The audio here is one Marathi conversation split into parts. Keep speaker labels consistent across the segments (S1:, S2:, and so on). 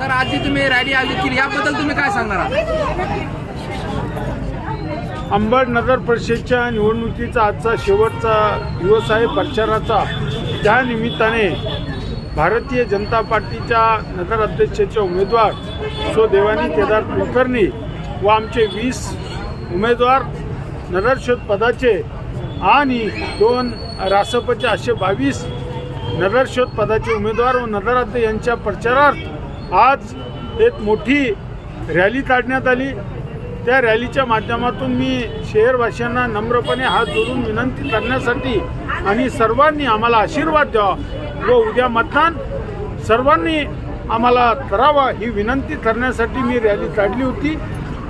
S1: सर आज जी तुम्ही रॅली आयोजित केली याबद्दल तुम्ही काय सांगणार आहात?
S2: अंबड नगर परिषदच्या निवडणुकीचा आजचा शेवटचा दिवस आहे प्रचाराचा. त्या निमित्ताने भारतीय जनता पार्टीच्या नगर अध्यक्षाचे उमेदवार सो देवानी केदार कुलकर्णी व आमचे वीस उमेदवार नगरशोध पदाचे आणि दोन रासपचे असे बावीस नगरशोध पदाचे उमेदवार व नगराध्यक्ष यांच्या प्रचारार्थ आज एक मोठी रॅली काढण्यात आली. त्या रॅलीच्या माध्यमातून मी शहरवासियांना नम्रपणे हात जोडून विनंती करण्यासाठी आणि सर्वांनी आम्हाला आशीर्वाद द्यावा व उद्या मतदान. सर्वांनी आम्हाला करावा ही विनंती करण्यासाठी मी रॅली काढली होती.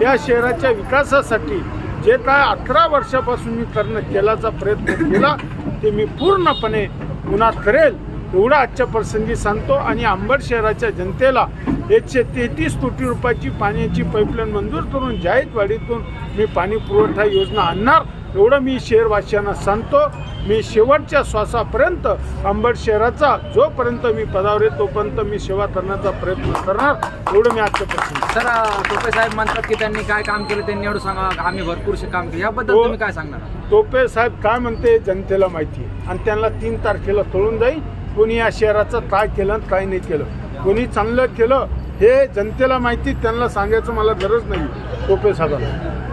S2: या शहराच्या विकासासाठी जे काय अकरा वर्षापासून मी करणं केल्याचा प्रयत्न केला ते मी पूर्णपणे पुन्हा करेल. एवढा आजच्या प्रसंगी सांगतो आणि अंबड शहराच्या जनतेला एकशे तेहतीस कोटी रुपयाची पाण्याची पाईपलाईन मंजूर करून जायतवाडीतून मी पाणी पुरवठा योजना आणणार एवढं मी शहरवासियांना सांगतो मी शेवटच्या श्वासापर्यंत अंबड शहराचा जोपर्यंत मी पदावर आहे तोपर्यंत मी सेवा करण्याचा प्रयत्न करणार एवढं मी आजच्या प्रसंगी
S1: सर टोपे साहेब म्हणतात की त्यांनी काय काम केलं त्यांनी एवढं सांगा आम्ही भरपूरसे काम केले याबद्दल
S2: हो.
S1: तुम्ही काय सांगणार?
S2: टोपे साहेब काय म्हणते जनतेला माहिती आहे आणि त्यांना तीन तारखेला तळून जाईल कोणी या शहराचं काय केलं आणि काय नाही केलं? कोणी चांगलं केलं हे जनतेला माहिती त्यांना सांगायचं मला गरज नाही. टोपे साहेबांना.